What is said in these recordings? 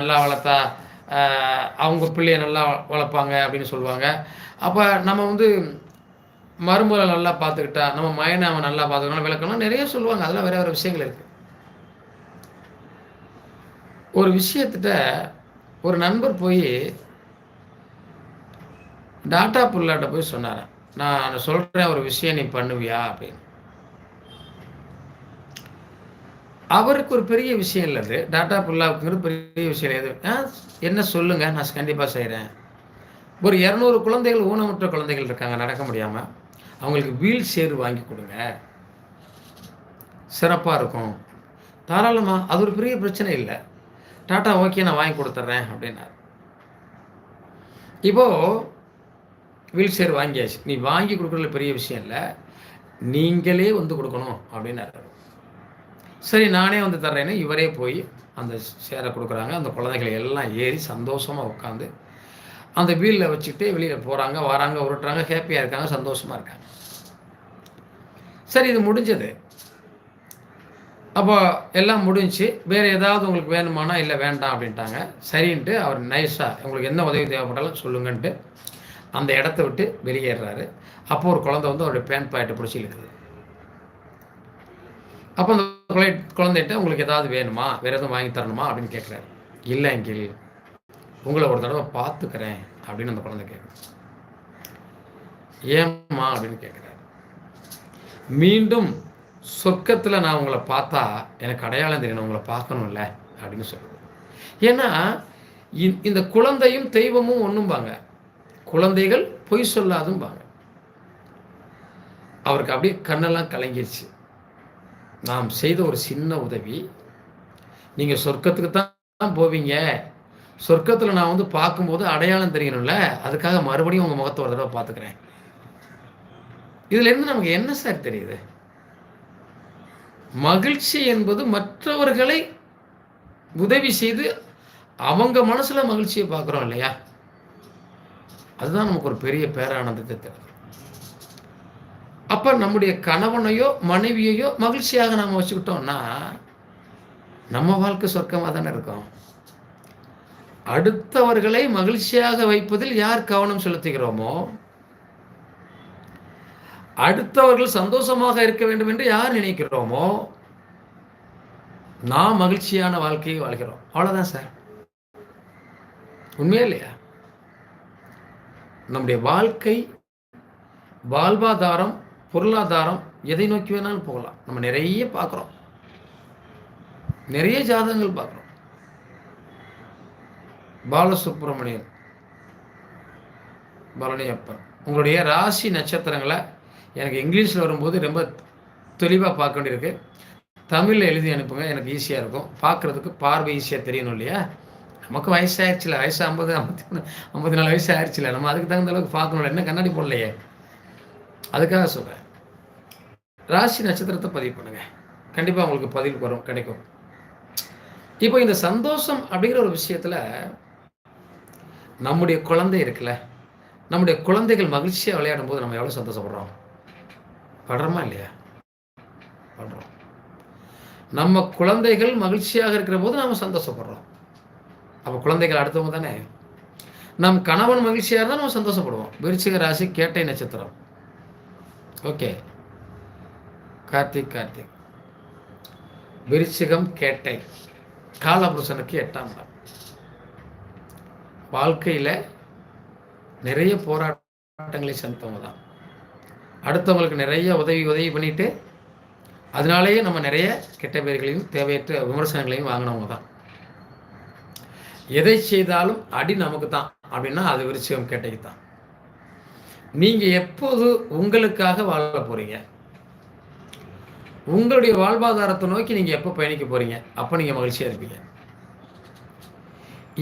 நல்லா வளர்த்தா அவங்க பிள்ளைய நல்லா வளர்ப்பாங்க அப்படின்னு சொல்லுவாங்க. அப்போ நம்ம வந்து மருமகளை நல்லா பார்த்துக்கிட்டா நம்ம மயனை அவன் நல்லா பார்த்துக்கணும் விளக்கணும் நிறைய சொல்லுவாங்க. அதெல்லாம் வேற வேறு விஷயங்கள் இருக்குது ஒரு விஷயத்திட்ட ஒரு நண்பர் போய் டாட்டா புல்லாட்ட போய் சொன்னார் நான் சொல்கிறேன் ஒரு விஷயம் நீ பண்ணுவியா? அப்படின்னு. அவருக்கு ஒரு பெரிய விஷயம் இல்லை அது. டாட்டா புல்லாவுக்கு பெரிய விஷயம் எது என்ன சொல்லுங்க நான் கண்டிப்பாக செய்கிறேன் ஒரு இரநூறு குழந்தைகள் ஊனமுற்ற குழந்தைகள் இருக்காங்க நடக்க முடியாமல் அவங்களுக்கு வீல் சேர் வாங்கி கொடுங்க. சிறப்பாக இருக்கும். தாராளமாக அது ஒரு பெரிய பிரச்சனை இல்லை. டாட்டா ஓகே நான் வாங்கி கொடுத்துட்றேன் அப்படின்னாரு. இப்போது வீல் சேர் வாங்கியாச்சு. நீ வாங்கி கொடுக்குறதுல பெரிய விஷயம் இல்லை. நீங்களே வந்து கொடுக்கணும் அப்படின்னாரு சரி நானே வந்து தர்றேன்னு இவரே போய் அந்த சேரை கொடுக்குறாங்க. அந்த குழந்தைகளை எல்லாம் ஏறி சந்தோஷமாக உட்காந்து அந்த வீலில் வச்சுட்டு வெளியில் போகிறாங்க வராங்க உருட்டுறாங்க ஹேப்பியாக இருக்காங்க சந்தோஷமாக இருக்காங்க. சரி இது முடிஞ்சது. அப்போ எல்லாம் முடிஞ்சு வேறு ஏதாவது உங்களுக்கு வேணுமானா இல்லை வேண்டாம் அப்படின்ட்டாங்க. சரின்ட்டு அவர் நைஸாக உங்களுக்கு என்ன உதவி தேவைப்பட்டாலும் சொல்லுங்கன்ட்டு அந்த இடத்த விட்டு வெளியேறாரு. அப்போ ஒரு குழந்தை வந்து அவருடைய பேண்ட் பாயிட்டை பிடிச்சி இருக்குது. அப்போ அந்த குழந்தைகிட்ட உங்களுக்கு ஏதாவது வேணுமா? வேறு எதுவும் வாங்கி தரணுமா? அப்படின்னு கேட்குறாரு இல்லை எங்கில் உங்களை ஒரு தடவை பார்த்துக்கிறேன் அப்படின்னு அந்த குழந்தை கேட்குறேன் ஏம்மா? அப்படின்னு கேட்குறாரு மீண்டும் சொர்க்கத்தில் நான் உங்களை பார்த்தா எனக்கு அடையாளம் தெரியணும் உங்களை பார்க்கணும்ல அப்படின்னு சொல்லுது. ஏன்னா இந்த குழந்தையும் தெய்வமும் ஒன்றும்பாங்க குழந்தைகள் பொய் சொல்லாதும்பாங்க. அவருக்கு அப்படியே கண்ணெல்லாம் கலங்கிருச்சு. நாம் செய்த ஒரு சின்ன உதவி. நீங்கள் சொர்க்கத்துக்கு தான் போவீங்க. சொர்க்கத்தில் நான் வந்து பார்க்கும்போது அடையாளம் தெரியணும்ல அதுக்காக மறுபடியும் உங்கள் முகத்தை ஒரு தடவை பார்த்துக்கிறேன். இதுலேருந்து நமக்கு என்ன சார் தெரியுது? மகிழ்ச்சி என்பது மற்றவர்களை உதவி செய்து அவங்க மனசில் மகிழ்ச்சியை பார்க்குறோம் இல்லையா? அதுதான் நமக்கு ஒரு பெரிய பேரானந்தத்தை தருது. அப்போ நம்முடைய கணவனையோ மனைவியையோ மகிழ்ச்சியாக நாம் வச்சுக்கிட்டோம்னா நம்ம வாழ்க்கை சொர்க்கமாக தானே இருக்கும். அடுத்தவர்களை மகிழ்ச்சியாக வைப்பதில் யார் கவனம் செலுத்துகிறோமோ அடுத்தவர்கள் சந்தோஷமாக இருக்க வேண்டும் என்று யார் நினைக்கிறோமோ நாம் மகிழ்ச்சியான வாழ்க்கையை வாழ்கிறோம். அவ்வளோதான் சார். உண்மையா இல்லையா? நம்முடைய வாழ்க்கை வாழ்வாதாரம் பொருளாதாரம் எதை நோக்கி வேணாலும் போகலாம். நம்ம நிறைய பார்க்குறோம். நிறைய ஜாதகங்கள் பார்க்குறோம். பாலசுப்ரமணியன் பழனியப்பன் உங்களுடைய ராசி நட்சத்திரங்களை எனக்கு இங்கிலீஷில் வரும்போது ரொம்ப தெளிவாக பார்க்க வேண்டியிருக்கு. தமிழில் எழுதி அனுப்புங்க எனக்கு ஈஸியாக இருக்கும். பார்க்குறதுக்கு பார்வை ஈஸியாக தெரியணும் இல்லையா? நமக்கு வயசாகிடுச்சுல வயசு ஐம்பது ஐம்பத்தி மூணு ஐம்பத்தி நாலு வயசு ஆயிடுச்சுல. நம்ம அதுக்கு தகுந்த அளவுக்கு பார்க்கணும்ல என்ன கண்ணாடி போடலையே. அதுக்காக சொல்கிறேன் ராசி நட்சத்திரத்தை பதிவு பண்ணுங்கள் கண்டிப்பாக உங்களுக்கு பதிவு வரும் கிடைக்கும். இப்போ இந்த சந்தோஷம் அப்படிங்கிற ஒரு விஷயத்தில் நம்முடைய குழந்தை இருக்குல்ல நம்முடைய குழந்தைகள் மகிழ்ச்சியாக விளையாடும் போது நம்ம எவ்வளோ சந்தோஷப்படுறோம்? படுறோமா இல்லையா? படுறோம். நம்ம குழந்தைகள் மகிழ்ச்சியாக இருக்கிற போது நாம் சந்தோஷப்படுறோம். அப்போ குழந்தைகள் அடுத்தவங்க தானே? நம் கணவன் மகிழ்ச்சியாக இருந்தால் நம்ம சந்தோஷப்படுவோம். விருச்சிக ராசி கேட்டை நட்சத்திரம். ஓகே. கார்த்திக் கார்த்திக். விருச்சிகம் கேட்டை. காலபுருஷனுக்கு எட்டாம் இடம். வாழ்க்கையில் நிறைய போராட்டங்களை சந்தித்தவங்க தான். அடுத்தவங்களுக்கு நிறைய உதவி உதவி பண்ணிட்டு அதனாலேயே நம்ம நிறைய கெட்ட பேர்களையும் தேவையற்ற விமர்சனங்களையும் வாங்கினவங்க தான். எதை செய்தாலும் அடி நமக்கு தான். அப்படின்னா அது விருச்சிகம் கேட்டைக்கு தான். நீங்கள் எப்போது உங்களுக்காக வாழ போகிறீங்க உங்களுடைய வாழ்வாதாரத்தை நோக்கி நீங்கள் எப்போ பயணிக்க போகிறீங்க அப்போ நீங்கள் மகிழ்ச்சியாக இருப்பீங்க.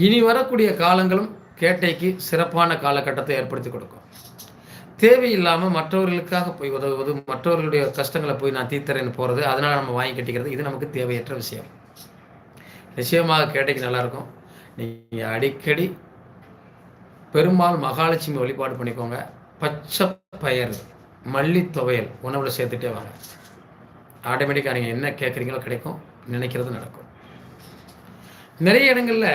இனி வரக்கூடிய காலங்களும் கேட்டைக்கு சிறப்பான காலகட்டத்தை ஏற்படுத்தி கொடுக்கும். தேவையில்லாமல் மற்றவர்களுக்காக போய் உதவுவது மற்றவர்களுடைய கஷ்டங்களை போய் நான் தீர்த்தரேன்னு போகிறது அதனால் நம்ம வாங்கி கட்டிக்கிறது இது நமக்கு தேவையற்ற விஷயம். நிச்சயமாக கேட்டைக்கு நல்லாயிருக்கும் நீங்கள் அடிக்கடி பெருமாள் மகாலட்சுமி வழிபாடு பண்ணிக்கோங்க. பச்சை பயிர் மல்லி துவையல் உணவில் சேர்த்துட்டே வாங்க. ஆட்டோமேட்டிக்காக நீங்கள் என்ன கேட்குறீங்களோ கிடைக்கும் நினைக்கிறது நடக்கும். நிறைய இடங்களில்